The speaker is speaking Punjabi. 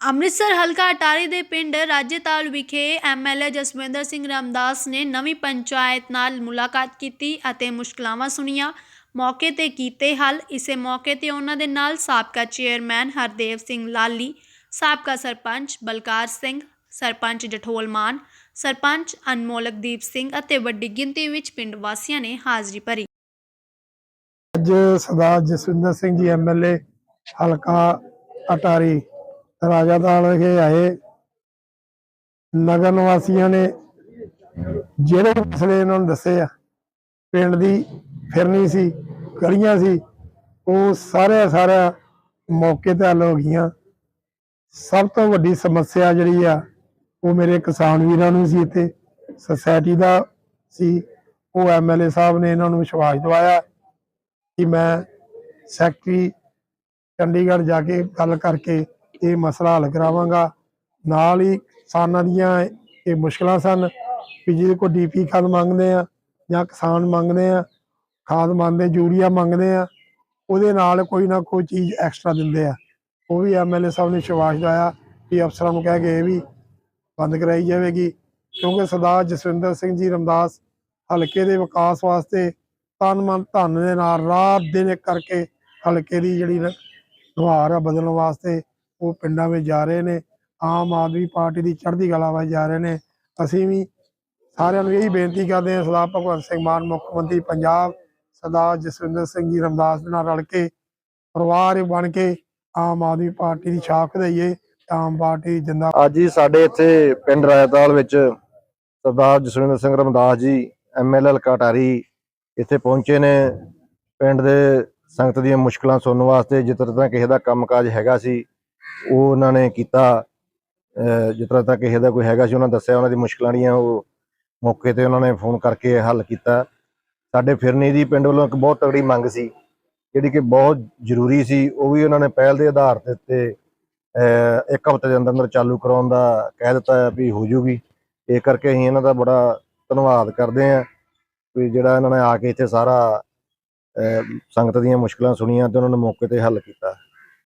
ਅੰਮ੍ਰਿਤਸਰ ਹਲਕਾ ਅਟਾਰੀ ਦੇ ਪਿੰਡ ਰਾਜੇਤਾਲ ਵਿਖੇ ਐਮਐਲਏ ਜਸਵਿੰਦਰ ਸਿੰਘ ਰਾਮਦਾਸ ਨੇ ਨਵੀਂ ਪੰਚਾਇਤ ਨਾਲ ਮੁਲਾਕਾਤ ਕੀਤੀ ਅਤੇ ਮੁਸ਼ਕਲਾਵਾਂ ਸੁਣੀਆਂ। ਮੌਕੇ ਤੇ ਕੀਤੇ ਹੱਲ। ਇਸੇ ਮੌਕੇ ਤੇ ਉਹਨਾਂ ਦੇ ਨਾਲ ਸਾਬਕਾ ਚੇਅਰਮੈਨ ਹਰਦੇਵ ਸਿੰਘ ਲਾਲੀ, ਸਾਬਕਾ ਸਰਪੰਚ ਬਲਕਾਰ ਸਿੰਘ, ਸਰਪੰਚ ਜਠੋਲ ਮਾਨ, ਸਰਪੰਚ ਅਨਮੋਲਕਦੀਪ ਸਿੰਘ ਅਤੇ ਵੱਡੀ ਗਿਣਤੀ ਵਿੱਚ ਪਿੰਡ ਵਾਸੀਆਂ ਨੇ ਹਾਜ਼ਰੀ ਭਰੀ। ਅੱਜ ਸਰਦਾਰ ਜਸਵਿੰਦਰ ਸਿੰਘ ਜੀ ਐਮਐਲਏ ਹਲਕਾ ਅਟਾਰੀ ਰਾਜਾਦਾਲ ਵਿਖੇ ਆਏ। ਨਗਰ ਨਿਵਾਸੀਆਂ ਨੇ ਜਿਹੜੇ ਮਸਲੇ ਇਹਨਾਂ ਨੂੰ ਦੱਸੇ ਆ, ਪਿੰਡ ਦੀ ਫਿਰਨੀ ਸੀ, ਗਲੀਆਂ ਸੀ, ਉਹ ਸਾਰੇ ਸਾਰਾ ਮੌਕੇ ਤੇ ਹੱਲ ਹੋ ਗਈਆਂ। ਸਭ ਤੋਂ ਵੱਡੀ ਸਮੱਸਿਆ ਜਿਹੜੀ ਆ, ਉਹ ਮੇਰੇ ਕਿਸਾਨ ਵੀਰਾਂ ਨੂੰ ਸੀ ਇੱਥੇ। ਸੁਸਾਇਟੀ ਦਾ ਸੀ, ਉਹ ਐਮਐਲਏ ਸਾਹਿਬ ਨੇ ਇਹਨਾਂ ਨੂੰ ਵਿਸ਼ਵਾਸ ਦਿਵਾਇਆ ਕਿ ਮੈਂ ਸੈਕਟਰੀ ਚੰਡੀਗੜ੍ਹ ਜਾ ਕੇ ਗੱਲ ਕਰਕੇ ਇਹ ਮਸਲਾ ਹੱਲ ਕਰਾਵਾਂਗਾ। ਨਾਲ ਹੀ ਕਿਸਾਨਾਂ ਦੀਆਂ ਇਹ ਮੁਸ਼ਕਲਾਂ ਸਨ ਵੀ ਜਿਹਦੇ ਕੋ ਡੀਪੀ ਖਾਦ ਮੰਗਦੇ ਆ ਜਾਂ ਕਿਸਾਨ ਮੰਗਦੇ ਆ, ਖਾਦ ਮੰਗਦੇ, ਯੂਰੀਆ ਮੰਗਦੇ ਆ, ਉਹਦੇ ਨਾਲ ਕੋਈ ਨਾ ਕੋਈ ਚੀਜ਼ ਐਕਸਟਰਾ ਦਿੰਦੇ ਆ। ਉਹ ਵੀ ਐਮਐਲਏ ਸਾਹਿਬ ਨੇ ਵਿਸ਼ਵਾਸ ਦਿਵਾਇਆ ਕਿ ਅਫਸਰਾਂ ਨੂੰ ਕਹਿ ਕੇ ਇਹ ਵੀ ਬੰਦ ਕਰਾਈ ਜਾਵੇਗੀ। ਕਿਉਂਕਿ ਸਰਦਾਰ ਜਸਵਿੰਦਰ ਸਿੰਘ ਜੀ ਰਮਦਾਸ ਹਲਕੇ ਦੇ ਵਿਕਾਸ ਵਾਸਤੇ ਤਨ ਮਨ ਧਨ ਦੇ ਨਾਲ ਰਾਤ ਦਿਨ ਕਰਕੇ ਹਲਕੇ ਦੀ ਜਿਹੜੀ ਨ- ਨੁਹਾਰ ਆ ਬਦਲਣ ਵਾਸਤੇ ਉਹ ਪਿੰਡਾਂ ਵਿੱਚ ਜਾ ਰਹੇ ਨੇ, ਆਮ ਆਦਮੀ ਪਾਰਟੀ ਦੀ ਚੜ੍ਹਦੀ ਕਲਾ ਵੱਲ ਜਾ ਰਹੇ ਨੇ। ਅਸੀਂ ਵੀ ਸਾਰਿਆਂ ਨੂੰ ਇਹੀ ਬੇਨਤੀ ਕਰਦੇ ਹਾਂ, ਸਰਦਾਰ ਭਗਵੰਤ ਸਿੰਘ ਮਾਨ, ਮੁੱਖ ਮੰਤਰੀ ਪੰਜਾਬ, ਸਰਦਾਰ ਜਸਵਿੰਦਰ ਸਿੰਘ ਜੀ, ਰਮਦਾਸ ਨਾਲ ਰਲ ਕੇ, ਪਰਿਵਾਰ ਬਣ ਕੇ ਆਮ ਆਦਮੀ ਪਾਰਟੀ ਦੀ ਛਾਪ ਵਧਾਈਏ ਆਮ ਪਾਰਟੀ ਜਿੰਦਾ ਅੱਜ ਹੀ ਸਾਡੇ ਇੱਥੇ ਪਿੰਡ ਰਾਇਤਾਲ ਵਿੱਚ ਸਰਦਾਰ ਜਸਵਿੰਦਰ ਸਿੰਘ ਰਮਦਾਸ ਜੀ ਐਮਐਲਏ ਕਟਾਰੀ ਇੱਥੇ ਪਹੁੰਚੇ ਨੇ। ਪਿੰਡ ਦੇ ਸੰਗਤ ਦੀਆਂ ਮੁਸ਼ਕਲਾਂ ਸੁਣਨ ਵਾਸਤੇ, ਜਿਸ ਤਰ੍ਹਾਂ ਕਿਸੇ ਦਾ ਕੰਮਕਾਜ ਹੈਗਾ ਸੀ ਉਹ ਉਹਨਾਂ ਨੇ ਕੀਤਾ, ਅਹ, ਜਿਸ ਤਰ੍ਹਾਂ ਤਾਂ ਕਿਸੇ ਦਾ ਕੋਈ ਹੈਗਾ ਸੀ, ਉਹਨਾਂ ਦੱਸਿਆ ਉਹਨਾਂ ਦੀ ਮੁਸ਼ਕਲਾਂ ਜਿਹੜੀਆਂ ਉਹ ਮੌਕੇ ਤੇ ਉਹਨਾਂ ਨੇ ਫੋਨ ਕਰਕੇ ਹੱਲ ਕੀਤਾ। ਸਾਡੇ ਫਿਰਨੀ ਦੀ ਪਿੰਡ ਵੱਲੋਂ ਇੱਕ ਬਹੁਤ ਤਗੜੀ ਮੰਗ ਸੀ, ਜਿਹੜੀ ਕਿ ਬਹੁਤ ਜ਼ਰੂਰੀ ਸੀ, ਉਹ ਵੀ ਉਹਨਾਂ ਨੇ ਪਹਿਲ ਦੇ ਆਧਾਰ ਦੇ ਉੱਤੇ ਇੱਕ ਹਫ਼ਤੇ ਦੇ ਅੰਦਰ ਅੰਦਰ ਚਾਲੂ ਕਰਾਉਣ ਦਾ ਕਹਿ ਦਿੱਤਾ ਹੈ ਵੀ ਹੋ ਜੂਗੀ। ਇਹ ਕਰਕੇ ਅਸੀਂ ਇਹਨਾਂ ਦਾ ਬੜਾ ਧੰਨਵਾਦ ਕਰਦੇ ਹਾਂ ਵੀ ਜਿਹੜਾ ਇਹਨਾਂ ਨੇ ਆ ਕੇ ਇੱਥੇ ਸਾਰਾ ਸੰਗਤ ਦੀਆਂ ਮੁਸ਼ਕਲਾਂ ਸੁਣੀਆਂ ਤੇ ਉਹਨਾਂ ਨੇ ਮੌਕੇ ਤੇ ਹੱਲ ਕੀਤਾ।